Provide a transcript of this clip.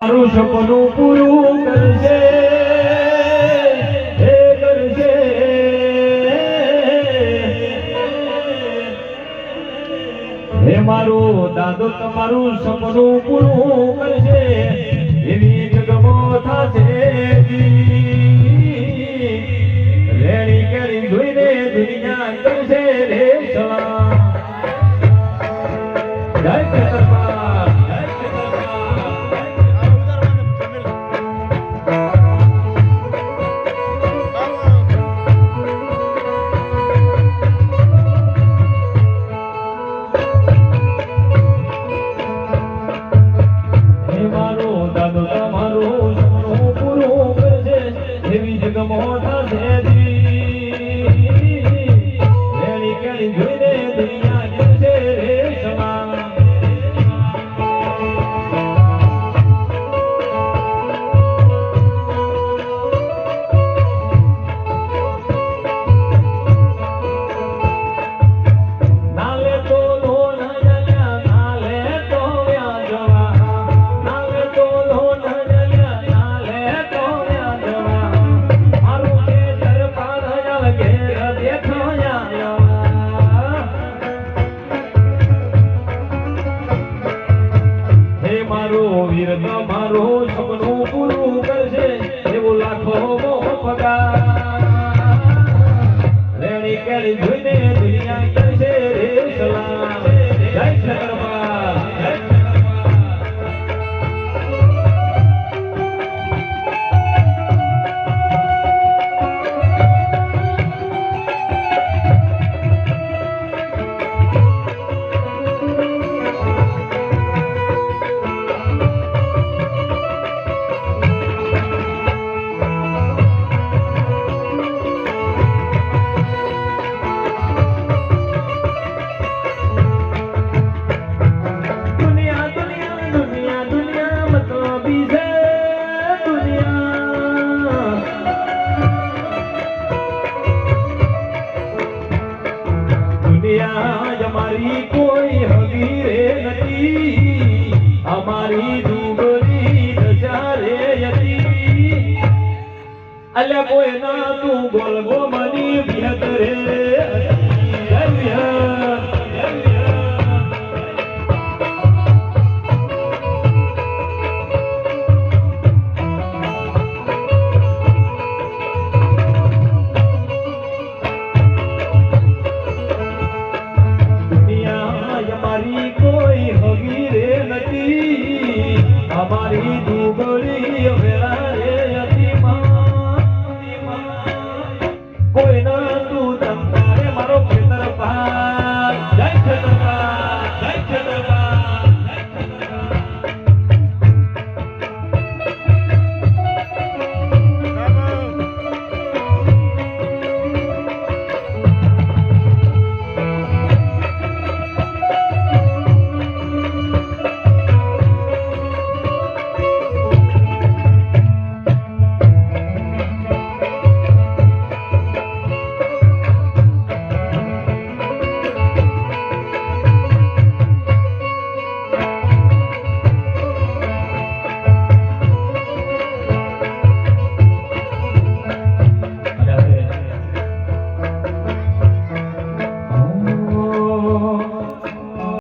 મારું સપનું પૂરું કરશે હે કરશે હે મારું દાદો તમારું સપનું પૂરું કરશે. મારો વીર તમારો સપનું ત્યાં અમારી કોઈ હગીરે નથી. અમારી દુબળી દશા રે હતી. અલ્યા કોઈ ના તું બોલવો મની વિહત અમારી દુબળી વેળા રે હતી માં કોઈના